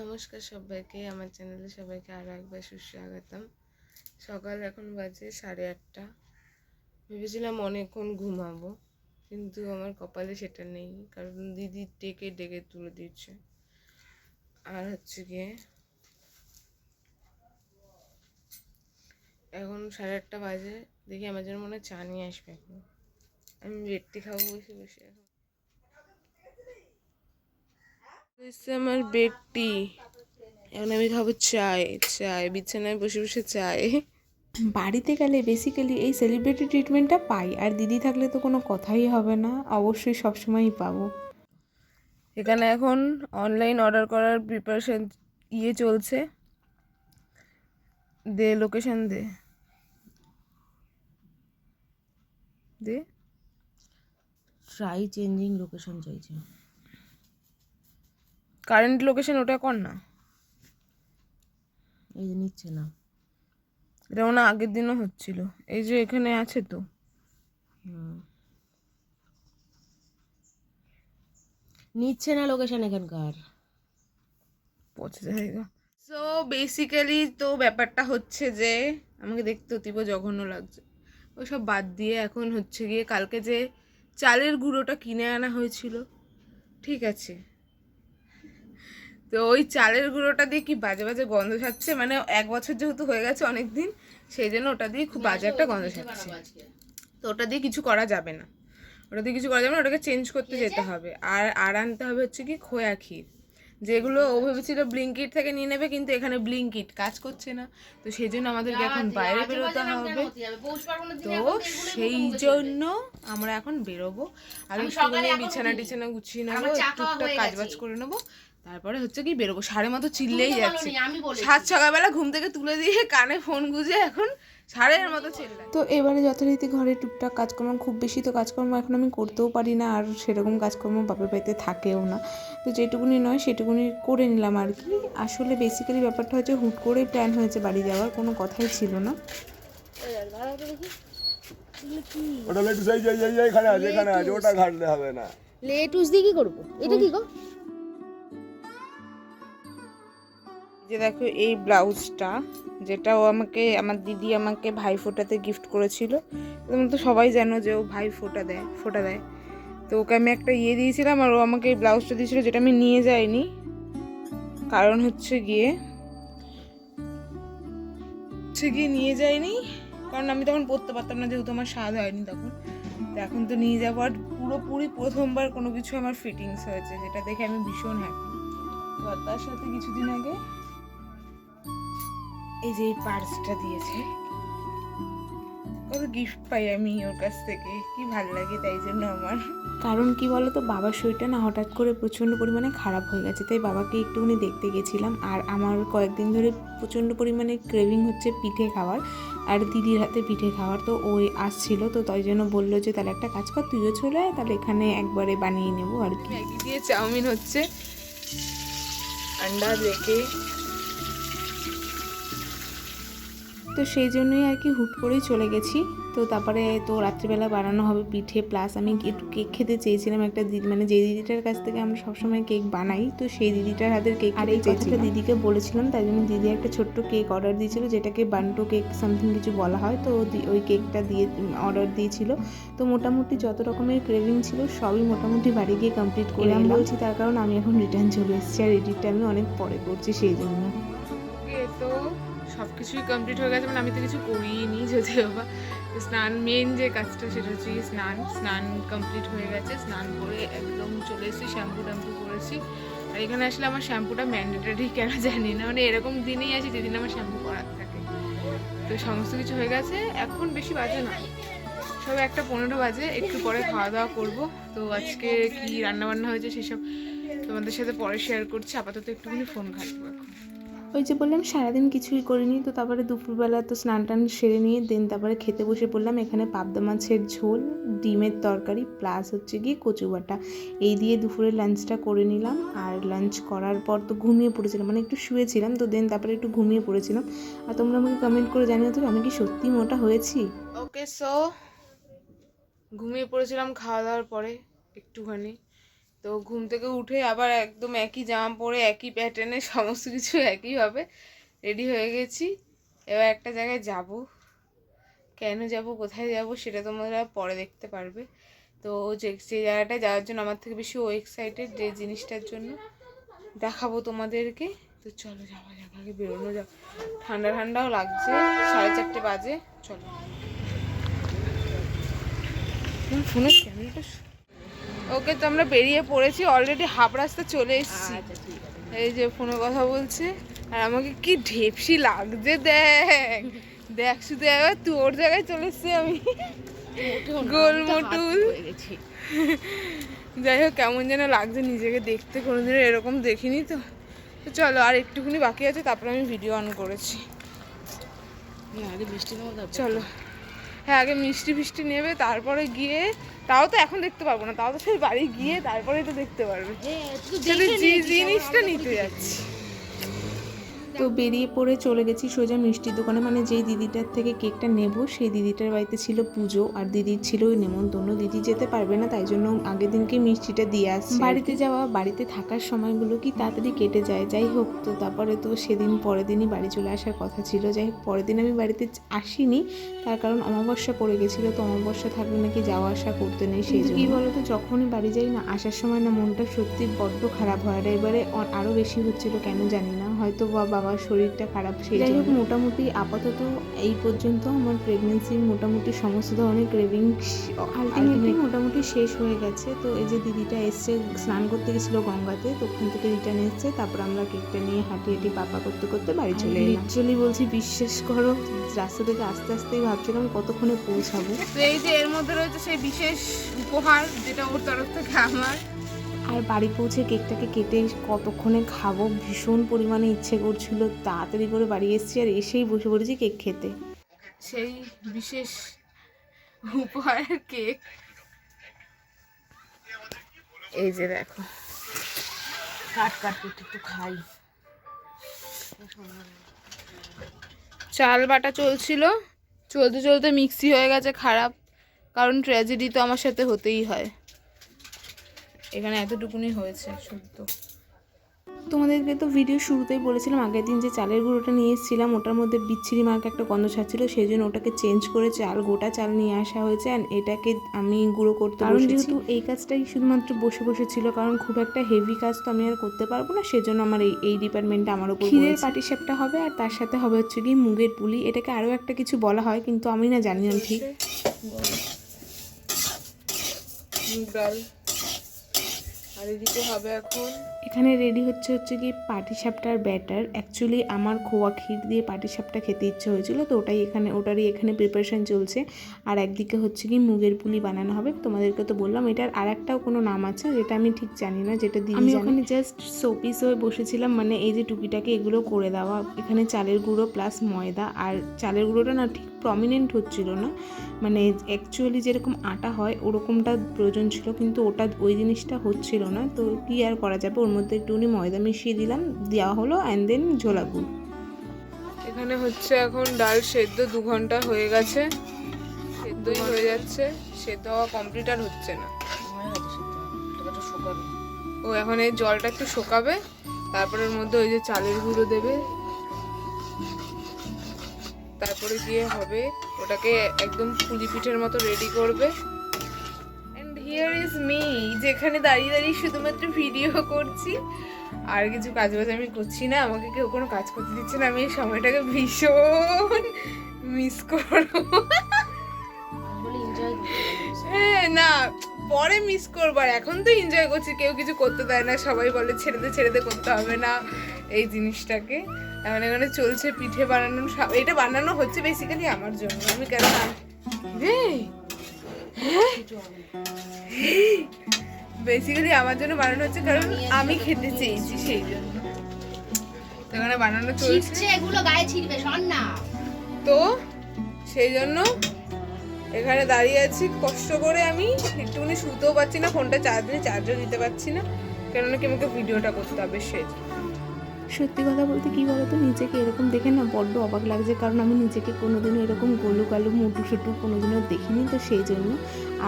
নমস্কার সবাইকে, আমার চ্যানেলে সবাইকে আরও একবার সুস্বাগতম। সকাল এখন বাজে সাড়ে আটটা। ভেবেছিলাম অনেকক্ষণ ঘুমাবো, কিন্তু আমার কপালে সেটা নেই, কারণ দিদি ডেকে ডেকে তুলে দিচ্ছে। আর হচ্ছে গিয়ে, এখন সাড়ে আটটা বাজে, দেখি আমার জন্য মনে হয় চা নিয়ে আসবে এখন। আমি বেডটি খাব বসে বসে। এখন আমার বেডটি এখন আমি খাব চায় চায় বিছানায় বসে বসে চায়। বাড়িতে গেলে বেসিক্যালি এই সেলিব্রিটি ট্রিটমেন্টটা পাই আর দিদি থাকলে তো কোনো কথাই হবে না অবশ্যই সবসময়ই পাবো। এখানে এখন অনলাইন অর্ডার করার প্রিপারেশন ইয়ে চলছে। দে লোকেশন দে। দে। ট্রাই চেঞ্জিং লোকেশন চাইছে। কারেন্ট লোকেশন ওটা কর না। এই যে নিচ্ছে না। এটা মনে আগের দিনও হচ্ছিল। এই যে এখানে আছে তো। নিচ্ছে না লোকেশন এখানকার। পচে জায়গা সো বেসিক্যালি তো ব্যাপারটা হচ্ছে যে আমাকে দেখতে অতীব জঘন্য লাগছে। ওসব বাদ দিয়ে এখন হচ্ছে গিয়ে কালকে যে চালের গুঁড়োটা কিনে আনা হয়েছিল ঠিক আছে। তো ওই চালের গুঁড়োটা দিয়ে কি বাজে বাজে গন্ধ ছাড়ছে? মানে এক বছর যেহেতু হয়ে গেছে অনেক দিন সেই জন্য ওটা দিয়ে খুব বাজে একটা গন্ধ ছাড়ছে। তো ওটা দিয়ে কিছু করা যাবে না। ওটা দিয়ে কিছু করা যাবে না ওটাকে চেঞ্জ করতে যেতে হবে। আর আর আনতে হবে হচ্ছে কি খোয়া ক্ষীর। যেগুলো ও ভেবেছিল ব্লিঙ্কিট থেকে নিয়ে নেবে কিন্তু এখানে ব্লিঙ্কিট কাজ করছে না। তো সেই জন্য আমাদেরকে এখন বাইরে বেরোতে হবে। তো সেই জন্য আমরা এখন বেরোবো। আর একটুখানি বিছানা টিছানা গুছিয়ে নেব টুকটাক কাজ বাজ করে নেব। তারপরে হচ্ছে কি বেরোবো। সাড়ে মতো চিল্লেই যাচ্ছে। সাত সকালবেলা ঘুম থেকে তুলে দিয়ে কানে ফোন গুজে এখন সাড়ের মতো চিল্লায়। তো এবারে যথারীতি ঘরে টুকটাক কাজকর্ম খুব বেশি তো কাজকর্ম এখন আমি করতেও পারি না আর সেরকম কাজকর্ম বাপের বাড়িতে থাকেও না। তো যেটুকুনি নয় সেটুকুনি করে নিলাম আর কি। আসলে বেসিক্যালি ব্যাপারটা হচ্ছে হুট করেই প্ল্যান হয়েছে বাড়ি যাওয়ার কোনো কথাই ছিল না। ওটা লেটুস এই যে এই এখানে আছে এখানে আছে ওটা ঘাটলে হবে না। লেটুস দিয়ে কি করব? এটা কি গো? যে দেখো এই ব্লাউজটা, যেটা ও আমাকে, আমার দিদি আমাকে ভাই ফোটাতে গিফট করেছিল। তোমরা তো সবাই জানো যে ও ভাই ফোটা দেয় ফোটা দেয়। তো ওকে আমি একটা ইয়ে দিয়েছিলাম আর ও আমাকে এই ব্লাউজটা দিয়েছিল যেটা আমি নিয়ে যাইনি। কারণ হচ্ছে গিয়ে হচ্ছে গিয়ে নিয়ে যাইনি। কারণ আমি তখন পরতে পারতাম না, যেহেতু আমার স্বাদ হয়নি তখন। এখন তো নিয়ে যাব আর পুরোপুরি প্রথমবার কোনো কিছু আমার ফিটিংস হয়েছে, যেটা দেখে আমি ভীষণ হ্যাপি তো তার সাথে কিছুদিন আগে এই যে এই পার্সটা দিয়েছে। কত গিফট পাই আমি ওর কাছ থেকে কি ভালো লাগে তাই জন্য আমার। কারণ কি বলো তো বাবার শরীরটা না হঠাৎ করে প্রচণ্ড পরিমাণে খারাপ হয়ে গেছে তাই বাবাকে একটুখানি দেখতে গেছিলাম। আর আমার কয়েকদিন ধরে প্রচণ্ড পরিমাণে ক্রেভিং হচ্ছে পিঠে খাওয়ার আর দিদির হাতে পিঠে খাওয়ার তো ওই আসছিল তো তাই জন্য বলল যে তাহলে একটা কাজ কর তুইও চলে আয় তাহলে এখানে একবারে বানিয়ে নেব আর কি। দিয়ে চাউমিন হচ্ছে। আন্ডা রেখে তো সেই জন্যই আর কি হুট করেই চলে গেছি। তো তারপরে তো রাত্রিবেলা বানানো হবে পিঠে প্লাস আমি একটু কেক খেতে চেয়েছিলাম একটা দিদি মানে যে দিদিটার কাছ থেকে আমরা সবসময় কেক বানাই তো সেই দিদিটার হাতের কেক আর এই কথাটা দিদিকে বলেছিলাম তাই জন্য দিদি একটা ছোট্ট কেক অর্ডার দিয়েছিল যেটাকে বান্টো কেক সামথিং কিছু বলা হয় তো ওই কেকটা দিয়ে অর্ডার দিয়েছিল। তো মোটামুটি যত রকমের ক্রেভিং ছিল সবই মোটামুটি বাড়ি গিয়ে কমপ্লিট করলাম বলছি তার কারণ আমি এখন রিটার্ন চলে এসেছি আর এডিটটা আমি অনেক পরে করছি সেই জন্য। তো সব কিছুই কমপ্লিট হয়ে গেছে মানে আমি তো কিছু করিনি যদিও বা। স্নান মেন যে কাজটা সেটা হচ্ছে স্নান। স্নান কমপ্লিট হয়ে গেছে, স্নান করে একদম চলে এসেছি শ্যাম্পু ট্যাম্পু করেছি আর এখানে আসলে আমার শ্যাম্পুটা ম্যান্ডেটারি কেন জানি না মানে এরকম দিনেই আছে যেদিন আমার শ্যাম্পু করার থাকে। তো সমস্ত কিছু হয়ে গেছে, এখন বেশি বাজে না। সব একটা পনেরো বাজে, একটু পরে খাওয়া দাওয়া করব। তো আজকে কি রান্না বান্না হয়েছে সেসব তোমাদের সাথে পরে শেয়ার করছি, আপাতত একটুখানি ফোন ঘাটবো এখন। ওই যে বললাম, সারাদিন কিছুই করিনি, তো তারপরে দুপুরবেলা তো স্নান টান সেরে নিয়ে দেন তারপরে খেতে বসে পড়লাম, এখানে পাবদা মাছের ঝোল, ডিমের তরকারি প্লাস হচ্ছে গিয়ে কচু বাটা। এই দিয়ে দুপুরে লাঞ্চটা করে নিলাম, আর লাঞ্চ করার পর তো ঘুমিয়ে পড়েছিলাম মানে একটু শুয়েছিলাম, তো দেন তারপরে একটু ঘুমিয়ে পড়েছিলাম। আর তোমরা আমাকে কমেন্ট করে জানিও তো, আমি কি সত্যি মোটা হয়েছি? ওকে সো ঘুমিয়ে পড়েছিলাম খাওয়া দাওয়ার পরে, একটুখানি। তো ঘুম থেকে উঠে আবার একদম একই জামা পরে, একই প্যাটার্নে সমস্ত কিছু একইভাবে রেডি হয়ে গেছি। এবার একটা জায়গায় যাব। কেন যাব, কোথায় যাব সেটা তোমরা পরে দেখতে পারবে। তো যে যে জায়গাটায় যাওয়ার জন্য আমার থেকে বেশি ও এক্সাইটেড যে জিনিসটার জন্য দেখাবো তোমাদেরকে। তো চলো যাওয়া যাক, আগে বেরোনো যাক। ঠান্ডা ঠান্ডাও লাগছে, সাড়ে চারটে বাজে, চলো। ফোনের ক্যামেরাটা ওকে তো আমরা বেরিয়ে পড়েছি অলরেডি হাফ রাস্তা চলে এসেছি। আচ্ছা এই যে ফোনে কথা বলছে আর আমাকে কি ঢেপসি লাগছে দেখ। দেখ শুধু একবার তোর জায়গায় চলে এসছি আমি। গোল মটুল। যাই হোক কেমন যেন লাগছে নিজেকে দেখতে কোনোদিনও এরকম দেখিনি তো। তো চলো আর একটুখানি বাকি আছে তারপরে আমি ভিডিও অন করেছি। তারপর চলো। হ্যাঁ আগে মিষ্টি ফিষ্টি নেবে তারপরে গিয়ে তাও তো এখন দেখতে পারব না তাও তো সেই বাড়ি গিয়ে তারপরে তো দেখতে পারবে। হ্যাঁ, জিনিসটা নিতে যাচ্ছি। তো বেরিয়ে পড়ে চলে গেছি সোজা মিষ্টির দোকানে। মানে যেই দিদিটার থেকে কেকটা নেব সেই দিদিটার বাড়িতে ছিল পুজো আর দিদির ছিল ওই নেমন্তন্ন। দিদি যেতে পারবে না তাই জন্য আগের দিনকে মিষ্টিটা দিয়ে আসছি। বাড়িতে যাওয়া বাড়িতে থাকার সময়গুলো কি তাড়াতাড়ি কেটে যায়? যাই হোক তো তারপরে তো সেদিন পরের দিনই বাড়ি চলে আসার কথা ছিল। যাই হোক পরের দিন আমি বাড়িতে আসিনি তার কারণ অমাবস্যা পড়ে গেছিল তো অমাবস্যা থাকলে নাকি যাওয়া আসা করতে নেই সেই জন্য কি বলতো যখনই বাড়ি যাই না আসার সময় না মনটা সত্যি বড্ড খারাপ হয়। আর এবারে অ- আরও বেশি হচ্ছিল কেন জানি না। হয়তো বা বাবার শরীরটা খারাপ সেই যাই হোক মোটামুটি আপাতত এই পর্যন্ত আমার প্রেগনেন্সির মোটামুটি সমস্ত ধরনের ক্রেভিং আলটিমেটলি মোটামুটি শেষ হয়ে গেছে। তো এই যে দিদিটা এসছে স্নান করতে গেছিল গঙ্গাতে তো ওখান থেকে রিটার্ন এসছে। তারপর আমরা কেকটা নিয়ে হাঁটি হাঁটি পাপা করতে করতে বাড়ি চলে এলাম। লিটারালি বলছি বিশ্বাস করো রাস্তা থেকে আস্তে আস্তেই ভাবছিলাম কতক্ষণে পৌঁছাবো? তো এই যে এর মধ্যে রয়েছে সেই বিশেষ উপহার যেটা ওর তরফ থেকে আমার। আর বাড়ি পৌঁছে কেকটাকে কেটে কতক্ষণে খাব? ভীষণ পরিমাণে ইচ্ছে করছিল। তাড়াতাড়ি করে বাড়ি এসেছি আর এসেই বসে পড়েছি কেক খেতে। সেই বিশেষ উপহারের কেক। এই যে দেখো। কাট কাট করতে একটু খাই। চাল বাটা চলছিল। চলতে চলতে মিক্সি হয়ে গেছে, খারাপ। কারণ ট্র্যাজেডি তো আমার সাথে হতেই হয়। এখানে এতটুকুনি হয়েছে শুদ্ধ তোমাদেরকে তো ভিডিও শুরুতেই বলেছিলাম আগের দিন যে চালের গুঁড়োটা নিয়ে এসেছিলাম ওটার মধ্যে বিচ্ছিরি মার্ক একটা গন্ধ ছাড়ছিল সেই জন্য ওটাকে চেঞ্জ করে চাল গোটা চাল নিয়ে আসা হয়েছে অ্যান্ড এটাকে আমি গুঁড়ো করতে কারণ যেহেতু এই কাজটাই শুধুমাত্র বসে বসে ছিল কারণ খুব একটা হেভি কাজ তো আমি আর করতে পারব না সেজন্য আমার এই এই ডিপার্টমেন্টটা আমার উপর ক্ষীরের পাটিসাপটা হবে আর তার সাথে হবে হচ্ছে কি মুগের পুলি এটাকে আরও একটা কিছু বলা হয় কিন্তু আমি না জানি না ঠিক। ডাল। আর এদিকে হবে এখন? এখানে রেডি হচ্ছে হচ্ছে কি পাটিসাপটার ব্যাটার অ্যাকচুয়ালি আমার খোয়া ক্ষীর দিয়ে পাটিসাপটা খেতে ইচ্ছে হয়েছিল তো ওটাই এখানে ওটারই এখানে প্রিপারেশন চলছে। আর একদিকে হচ্ছে কি মুগের পুলি বানানো হবে তোমাদেরকে তো বললাম এটার আর একটাও কোনো নাম আছে যেটা আমি ঠিক জানি না যেটা দিয়ে আমি ওখানে জাস্ট সোপিস হয়ে বসেছিলাম মানে এই যে টুকিটাকে এগুলো করে দেওয়া এখানে চালের গুঁড়ো প্লাস ময়দা আর চালের গুঁড়োটা না ঠিক প্রমিনেন্ট হচ্ছিল না। মানে অ্যাকচুয়ালি যেরকম আটা হয়, ওরকমটা প্রয়োজন ছিল, কিন্তু ওটা ওই জিনিসটা হচ্ছিল না। তো কী আর করা যাবে? ওর মধ্যে একটুখানি ময়দা মিশিয়ে দিলাম, দেওয়া হলো অ্যান্ড দেন ঝোলা গুড়। এখানে হচ্ছে এখন ডাল সেদ্ধ দু ঘণ্টা হয়ে গেছে। সেদ্ধই হয়ে যাচ্ছে। সেদ্ধ হওয়া কমপ্লিট আর হচ্ছে না। ও এখন এই জলটা একটু শোকাবে। তারপরের মধ্যে ওই যে চালের গুঁড়ো দেবে। তারপরে গিয়ে হবে ওটাকে একদম পুলি পিঠের মতো রেডি করবে। অ্যান্ড হিয়ার ইজ মি যেখানে দাঁড়িয়ে দাঁড়িয়ে শুধুমাত্র ভিডিও করছি। আর কিছু কাজ বাজ আমি করছি না আমাকে কেউ কোনো কাজ করতে দিচ্ছে না আমি এই সময়টাকে ভীষণ মিস করব। হ্যাঁ না পরে মিস করব আর এখন তো এনজয় করছি কেউ কিছু করতে দেয় না সবাই বলে ছেড়ে দে ছেড়ে দে করতে হবে না এই জিনিসটাকে। এখন এখানে চলছে পিঠে বানানো সব- এটা বানানো হচ্ছে বেসিক্যালি আমার জন্য। আমি কেন বেসিক্যালি আমার জন্য বানানো হচ্ছে কারণ আমি খেতে চেয়েছি সেই জন্য। এখানে বানানো চলছে। এগুলো গায়ে ছিড়বে শোন না। তো সেই জন্য এখানে দাঁড়িয়ে আছি, কষ্ট করে আমি একটুখানি শুতেও পারছি না, ফোনটা চার্জ নিয়ে চার্জও দিতে পারছি না কেননা কি আমাকে ভিডিওটা করতে হবে সেই। সত্যি কথা বলতে কী বলতো নিজেকে এরকম দেখে না বড্ড অবাক লাগছে। কারণ আমি নিজেকে কোনোদিনও এরকম গোলু কালু মুটু সুটু কোনোদিনও দেখিনি তো সেই জন্য।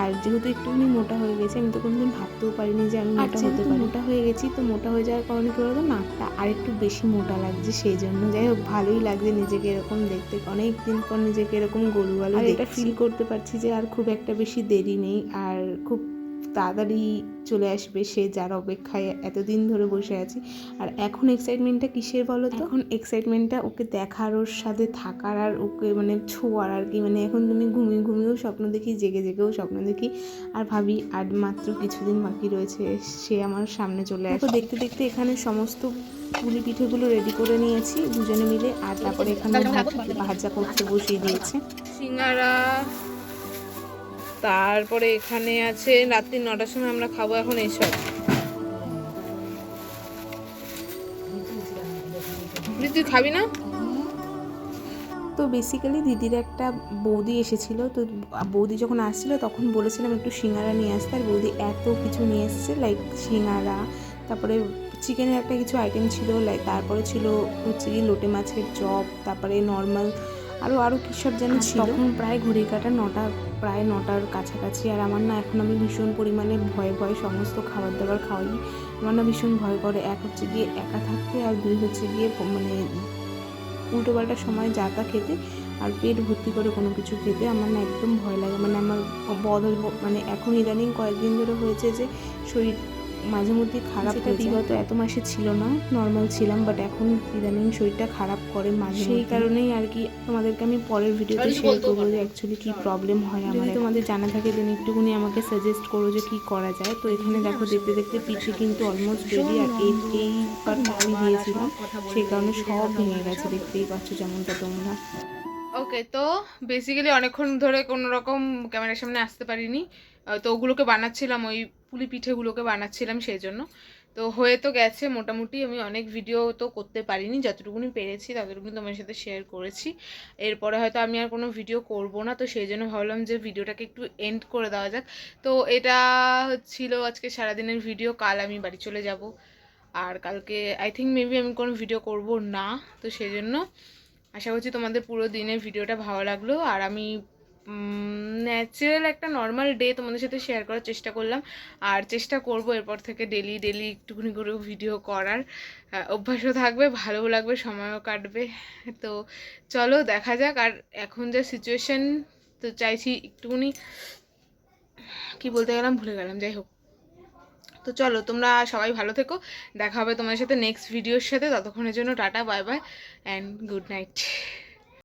আর যেহেতু একটুখানি মোটা হয়ে গেছে আমি তো কোনোদিন ভাবতেও পারিনি যে আমি মোটা হতে পারি। মোটা হয়ে গেছি তো মোটা হয়ে যাওয়ার কারণে কী বলতো নাকটা আর একটু বেশি মোটা লাগছে সেই জন্য। যাই হোক ভালোই লাগছে নিজেকে এরকম দেখতে। অনেক দিন পর নিজেকে এরকম গোলু গালু এটা ফিল করতে পারছি যে আর খুব একটা বেশি দেরি নেই। আর খুব তাড়াতাড়ি চলে আসবে সে যার অপেক্ষায় এতদিন ধরে বসে আছি। আর এখন এক্সাইটমেন্টটা কিসের বলো তো? এখন এক্সাইটমেন্টটা ওকে দেখার ওর সাথে থাকার আর ওকে মানে ছোঁয়ার আর কি। মানে এখন তুমি ঘুমিয়ে ঘুমিয়েও স্বপ্ন দেখি জেগে জেগেও স্বপ্ন দেখি। আর ভাবি আর মাত্র কিছুদিন বাকি রয়েছে সে আমার সামনে চলে আসে দেখতে দেখতে এখানে সমস্ত পুলি পিঠেগুলো রেডি করে নিয়েছি দুজনে মিলে। আর তারপরে এখানে ভাজা করতে বসিয়ে দিয়েছে। সিঙ্গারা তারপরে এখানে আছে রাত্রি নটার সময় আমরা খাব এখন এইসব তুই খাবি না? তো বেসিক্যালি দিদির একটা বৌদি এসেছিল, তো বৌদি যখন আসছিল তখন বলেছিলাম একটু সিঙ্গারা নিয়ে আসতে, আর বৌদি এত কিছু নিয়ে এসেছে লাইক সিঙ্গারা, তারপরে চিকেনের একটা কিছু আইটেম ছিল লাইক তারপরে ছিল হচ্ছে কি লোটে মাছের চপ, তারপরে নর্মাল আরও আরও কী সব যেন ছিল। তখন প্রায় ঘড়ি কাটা নটা প্রায় নটার কাছাকাছি। আর আমার না এখন আমি ভীষণ পরিমাণে ভয়ে ভয়ে সমস্ত খাবার দাবার খাওয়াই। আমার না ভীষণ ভয় করে। এক হচ্ছে গিয়ে একা থাকতে আর দুই হচ্ছে গিয়ে মানে উল্টো পাল্টা সময় যা তা খেতে আর পেট ভর্তি করে কোনো কিছু খেতে আমার না একদম ভয় লাগে। মানে আমার বদল মানে এখন ইদানিং কয়েকদিন ধরে হয়েছে যে শরীর মাঝে মধ্যে খারাপ হয়ে বিগত এত মাসে ছিল না নর্মাল ছিলাম বাট এখন ইদানিং শরীরটা খারাপ করে মাঝে সেই কারণেই আর কি তোমাদেরকে আমি পরের ভিডিওতে শেয়ার করব যে অ্যাকচুয়ালি কী প্রবলেম হয় আমার তোমাদের জানা থাকে দেন একটুখানি আমাকে সাজেস্ট করো যে কী করা যায়। তো এখানে দেখো দেখতে দেখতে পিঠে কিন্তু অলমোস্ট রেডি আর এই এইবার আমি দিয়েছিলাম। সেই কারণে সব ভেঙে গেছে দেখতেই পাচ্ছ যেমনটা তোমরা। ওকে তো বেসিক্যালি অনেকক্ষণ ধরে কোনো রকম ক্যামেরার সামনে আসতে পারিনি। তো ওগুলোকে বানাচ্ছিলাম ওই পুলি পিঠেগুলোকে বানাচ্ছিলাম সেই জন্য তো হয়ে তো গেছে, মোটামুটি আমি অনেক ভিডিও তো করতে পারিনি, যতটুকুনি পেরেছি ততটুকুনি তোমার সাথে শেয়ার করেছি। এরপরে হয়তো আমি আর কোনো ভিডিও করব না, তো সেই জন্য ভাবলাম যে ভিডিওটাকে একটু এন্ড করে দেওয়া যাক। তো এটা ছিল আজকে সারাদিনের ভিডিও কাল আমি বাড়ি চলে যাব। আর কালকে আই থিঙ্ক মেবি আমি কোনো ভিডিও করব না, তো সেই জন্য আশা করছি তোমাদের পুরো দিনের ভিডিওটা ভালো লাগল। আর আমি ন্যাচারাল একটা নর্মাল ডে তোমাদের সাথে শেয়ার করার চেষ্টা করলাম। আর চেষ্টা করব এরপর থেকে ডেলি ডেলি একটুখানি করে ভিডিও করার। অভ্যাসও থাকবে, ভালোও লাগবে, সময়ও কাটবে। তো চলো, দেখা যাক। আর এখন যা সিচুয়েশন তো চাইছি একটুখানি, কি বলতে গেলাম? ভুলে গেলাম, যাই হোক। তো চলো, তোমরা সবাই ভালো থেকো। দেখা হবে তোমাদের সাথে নেক্সট ভিডিওর সাথে। ততক্ষণের জন্য tata bye bye and good night